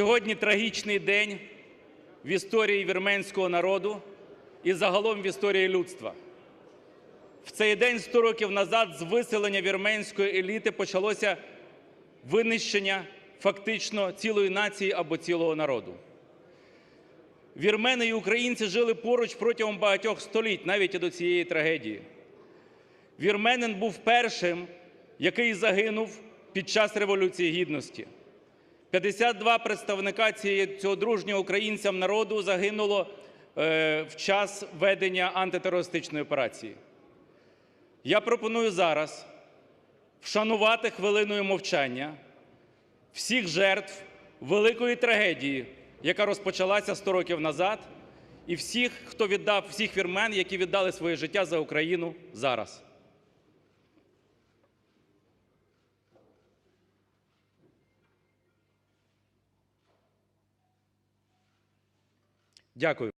Сьогодні трагічний день в історії вірменського народу і загалом в історії людства. В цей день 100 років назад з виселення вірменської еліти почалося винищення фактично цілої нації або цілого народу. Вірмени і українці жили поруч протягом багатьох століть, навіть і до цієї трагедії. Вірменин був першим, який загинув під час Революції Гідності. 52 представника цього дружнього українцям народу загинуло е, в час ведення антитерористичної операції. Я пропоную зараз вшанувати хвилиною мовчання всіх жертв великої трагедії, яка розпочалася 100 років назад, і всіх, хто віддав, всіх вірмен, які віддали своє життя за Україну зараз. Дякую.